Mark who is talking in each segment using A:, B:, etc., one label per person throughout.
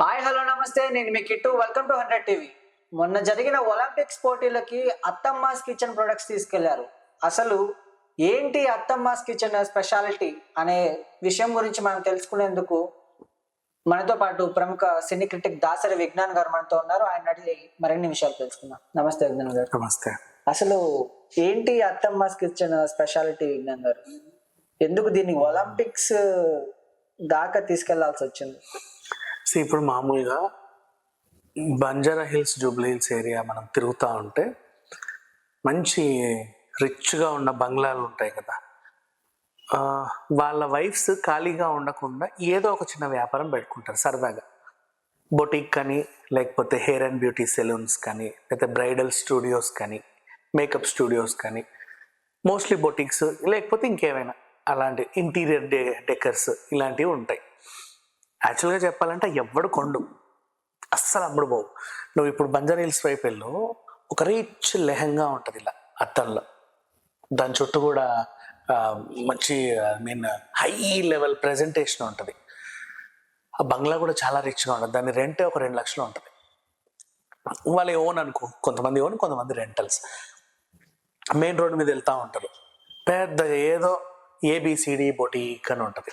A: Hi hello నమస్తే. నేను మీ Kittu. Welcome to hundred TV మొన్న జరిగిన ఒలింపిక్స్ పోటీలకి అత్తమ్మాస్ కిచెన్ ప్రొడక్ట్స్ తీసుకెళ్ళారు. అసలు ఏంటి అత్తమ్మాస్ కిచెన్ స్పెషాలిటీ అనే విషయం గురించి మనం తెలుసుకునేందుకు మనతో పాటు ప్రముఖ సినీ క్రిటిక్ దాసరి విజ్ఞాన్ గారు మనతో ఉన్నారు. ఆయన అడిగి మరిన్ని విషయాలు తెలుసుకుందాం. నమస్తే విజ్ఞాన్ గారు.
B: నమస్తే.
A: అసలు ఏంటి అత్తమ్మాస్ కిచెన్ స్పెషాలిటీ విజ్ఞాన్ గారు? ఎందుకు దీన్ని ఒలింపిక్స్ దాకా తీసుకెళ్ళాల్సి వచ్చింది?
B: సో ఇప్పుడు మామూలుగా Banjara Hills Jubilee Hills area మనం తిరుగుతూ ఉంటే మంచి రిచ్గా ఉన్న బంగ్లాలు ఉంటాయి కదా. వాళ్ళ వైఫ్స్ ఖాళీగా ఉండకుండా ఏదో ఒక చిన్న వ్యాపారం పెట్టుకుంటారు సరదాగా. బొటిక్ కానీ లేకపోతే హెయిర్ అండ్ బ్యూటీ సెలూన్స్ కానీ లేకపోతే బ్రైడల్ స్టూడియోస్ కానీ మేకప్ స్టూడియోస్ కానీ మోస్ట్లీ బొటిక్స్ లేకపోతే ఇంకేమైనా అలాంటి ఇంటీరియర్ డె డెకర్స్ ఇలాంటివి ఉంటాయి. యాక్చువల్గా చెప్పాలంటే ఎవ్వడు కొండు. అస్సలు అమ్ముడు పోవు. నువ్వు ఇప్పుడు బంజారా హిల్స్ వైపు వెళ్ళు ఒక రిచ్ లెహంగా ఉంటుంది ఇలా అద్దంలో. దాని చుట్టూ కూడా మంచి I mean high level presentation ఉంటుంది. ఆ బంగ్లా కూడా చాలా రిచ్గా ఉంటుంది. దాని రెంటే ఒక రెండు లక్షలు ఉంటుంది. వాళ్ళ ఓన్ అనుకో కొంతమంది ఓన్ కొంతమంది రెంటల్స్. మెయిన్ రోడ్ మీద వెళ్తూ ఉంటారు. పెద్ద ఏదో ఏబిసిడి బొటీక్ అని ఉంటుంది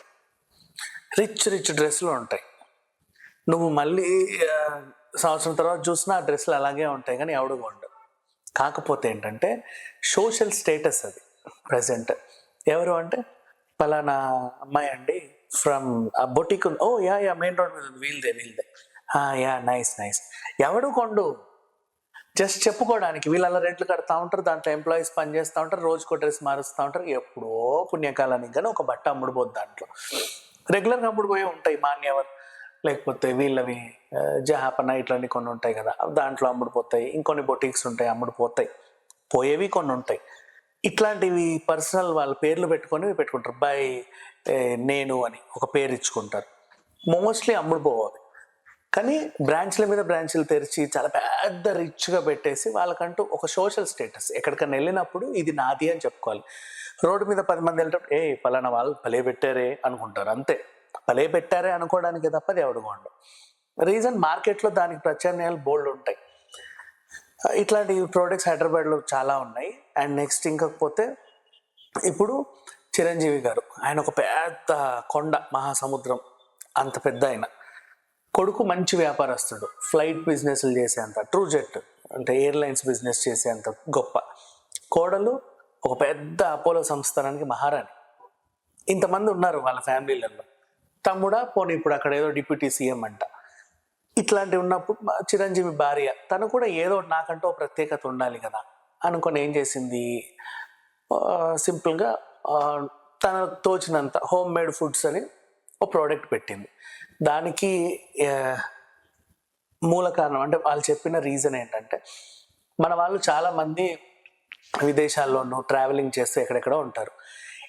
B: రిచ్ రిచ్ డ్రెస్సులు ఉంటాయి. నువ్వు మళ్ళీ సంవత్సరం తర్వాత చూసినా ఆ డ్రెస్సులు అలాగే ఉంటాయి కానీ ఎవడు కొండు. కాకపోతే ఏంటంటే సోషల్ స్టేటస్ అది ప్రజెంట్ ఎవరు అంటే పలానా అమ్మాయి అండి ఫ్రమ్ ఆ బొటిక్ ఓ యా యా మెయిన్ రోడ్ మీద వీల్దే వీల్దే యా నైస్ నైస్ ఎవడు కొండు? జస్ట్ చెప్పుకోవడానికి వీళ్ళు అలా రెంట్లు కడతా ఉంటారు దాంట్లో ఎంప్లాయీస్ పని చేస్తూ ఉంటారు రోజుకో డ్రెస్ మారుస్తూ ఉంటారు ఎప్పుడో పుణ్యకాలానికి కానీ ఒక బట్ట అమ్ముడుపోద్ది దాంట్లో. రెగ్యులర్గా అమ్ముడుపోయే ఉంటాయి మాన్యవర్. లేకపోతే వీళ్ళవి జహాపన ఇట్లాంటి కొన్ని ఉంటాయి కదా దాంట్లో అమ్ముడుపోతాయి ఇంకొన్ని బొటిక్స్ ఉంటాయి అమ్ముడుపోతాయి పోయేవి కొన్ని ఉంటాయి. ఇట్లాంటివి పర్సనల్ వాళ్ళ పేర్లు పెట్టుకొని పెట్టుకుంటారు. బై నేను అని ఒక పేరు ఇచ్చుకుంటారు. మోస్ట్లీ అమ్ముడుపోవాలి కానీ బ్రాంచ్ల మీద బ్రాంచ్లు తెరిచి చాలా పెద్ద రిచ్గా పెట్టేసి వాళ్ళకంటూ ఒక సోషల్ స్టేటస్ ఎక్కడికైనా వెళ్ళినప్పుడు ఇది నాది అని చెప్పుకోవాలి. రోడ్డు మీద పది మంది వెళ్ళేటప్పుడు ఏ పలానా వాళ్ళు భలే పెట్టారే అనుకుంటారు అంతే. భలే పెట్టారే అనుకోవడానికి తప్ప అది రీజన్ మార్కెట్లో దానికి ప్రత్యామ్నాయాలు బోల్డ్ ఉంటాయి. ఇట్లాంటి ప్రోడక్ట్స్ హైదరాబాద్లో చాలా ఉన్నాయి. అండ్ నెక్స్ట్ ఇంకపోతే ఇప్పుడు చిరంజీవి గారు ఆయన ఒక పెద్ద కొండ మహాసముద్రం అంత పెద్ద ఆయన. కొడుకు మంచి వ్యాపారస్తుడు ఫ్లైట్ బిజినెస్లు చేసేంత ట్రూ జెట్ అంటే ఎయిర్లైన్స్ బిజినెస్ చేసేంత గొప్ప. కోడలు ఒక పెద్ద అపోలో సంస్థానానికి మహారాణి. ఇంతమంది ఉన్నారు వాళ్ళ ఫ్యామిలీలలో తమ్ముడా? పోనీ ఇప్పుడు అక్కడ ఏదో డిప్యూటీ సీఎం అంట. ఇట్లాంటివి ఉన్నప్పుడు చిరంజీవి భార్య తను కూడా ఏదో నాకంటూ ప్రత్యేకత ఉండాలి కదా. అనుకొని ఏం చేసింది? సింపుల్గా తన తోచినంత హోమ్ మేడ్ ఫుడ్స్ అని ఒక ప్రోడక్ట్ పెట్టింది. దానికి మూల కారణం అంటే వాళ్ళు చెప్పిన రీజన్ ఏంటంటే మన వాళ్ళు చాలామంది విదేశాల్లోనూ ట్రావెలింగ్ చేస్తూ ఎక్కడెక్కడో ఉంటారు.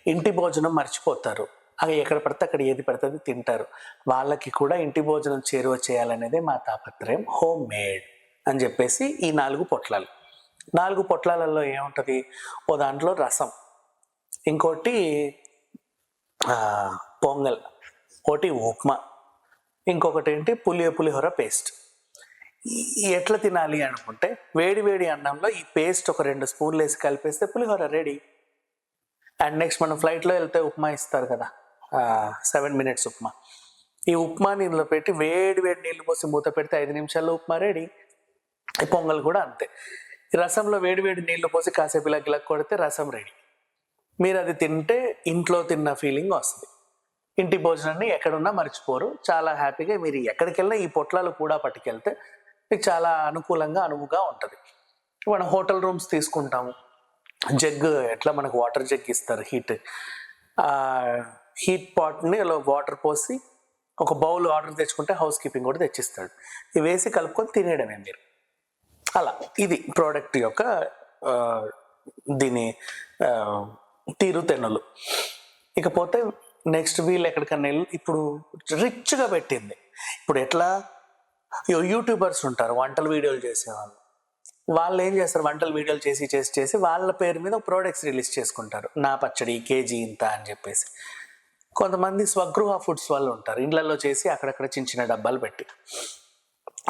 B: ఇంటి భోజనం మర్చిపోతారు. అవి ఎక్కడ పడితే అక్కడ ఏది పడుతుంది అది తింటారు. వాళ్ళకి కూడా ఇంటి భోజనం చేరువ చేయాలనేదే మా తాపత్రయం. హోమ్ మేడ్ అని చెప్పేసి ఈ నాలుగు పొట్లాలు. నాలుగు పొట్లాలలో ఏముంటుంది? ఓ దాంట్లో రసం. ఇంకోటి పొంగల్. ఒకటి ఉప్మా. ఇంకొకటి ఏంటి పులియ పులిహోర పేస్ట్ ఎట్లా తినాలి అనుకుంటే వేడి వేడి అన్నంలో ఈ పేస్ట్ ఒక రెండు స్పూన్లు వేసి కలిపేస్తే పులిహోర రెడీ అండ్ నెక్స్ట్ మనం ఫ్లైట్లో వెళ్తే ఉప్మా ఇస్తారు కదా సెవెన్ మినిట్స్ ఉప్మా. ఈ ఉప్మా నీళ్ళు పెట్టి వేడి వేడి నీళ్ళు పోసి మూత పెడితే ఐదు నిమిషాల్లో ఉప్మా రెడీ పొంగల్ కూడా అంతే. రసంలో వేడి వేడి నీళ్ళు పోసి కాసేపు ఇలా గిలక్ కొడితే రసం రెడీ మీరు అది తింటే ఇంట్లో తిన్న ఫీలింగ్ వస్తుంది. ఇంటి భోజనాన్ని ఎక్కడున్నా మర్చిపోరు. చాలా హ్యాపీగా మీరు ఎక్కడికి వెళ్ళినా ఈ పొట్లాలు కూడా పట్టుకెళ్తే మీకు చాలా అనుకూలంగా అనువుగా ఉంటుంది. మనం హోటల్ రూమ్స్ తీసుకుంటాము. జగ్ ఎట్లా మనకు వాటర్ జగ్ ఇస్తారు హీట్. హీట్ పాట్ని వాటర్ పోసి ఒక బౌల్ ఆర్డర్ తెచ్చుకుంటే హౌస్ కీపింగ్ కూడా తెచ్చిస్తాడు. ఇవి వేసి కలుపుకొని తినేయడమే మీరు. అలా ఇది ప్రోడక్ట్ యొక్క దీని తీరు తెన్నులు. ఇకపోతే నెక్స్ట్ వీళ్ళు ఎక్కడికన్నా వెళ్ళి ఇప్పుడు రిచ్గా పెట్టింది. ఇప్పుడు ఎట్లా యూట్యూబర్స్ ఉంటారు వంటల వీడియోలు చేసేవాళ్ళు. వాళ్ళు ఏం చేస్తారు వంటల వీడియోలు చేసి చేసి చేసి వాళ్ళ పేరు మీద ప్రోడక్ట్స్ రిలీజ్ చేసుకుంటారు. నా పచ్చడి కేజీ ఇంత అని చెప్పేసి. కొంతమంది స్వగృహ ఫుడ్స్ వాళ్ళు ఉంటారు ఇండ్లలో చేసి అక్కడక్కడ చిన్న చిన్న డబ్బాలు పెట్టి.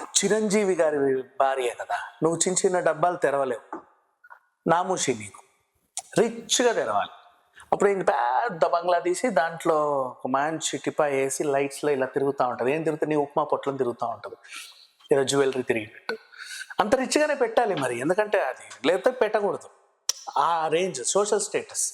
B: చిరంజీవి గారి భార్య కదా నువ్వు చిన్న చిన్న డబ్బాలు తెరవలేవు. నామూషి నీకు. రిచ్గా తెరవాలి. అప్పుడు ఇంక పెద్ద బంగ్లా తీసి దాంట్లో ఒక మంచి టిపా వేసి లైట్స్లో ఇలా తిరుగుతూ ఉంటుంది. ఏం తిరుగుతుంది నీ ఉప్మా పొట్లం తిరుగుతూ ఉంటుంది. ఏదో జ్యువెలరీ తిరిగినట్టు. అంత రిచ్గానే పెట్టాలి మరి. ఎందుకంటే అది లేకపోతే పెట్టకూడదు. ఆ రేంజ్ సోషల్ స్టేటస్.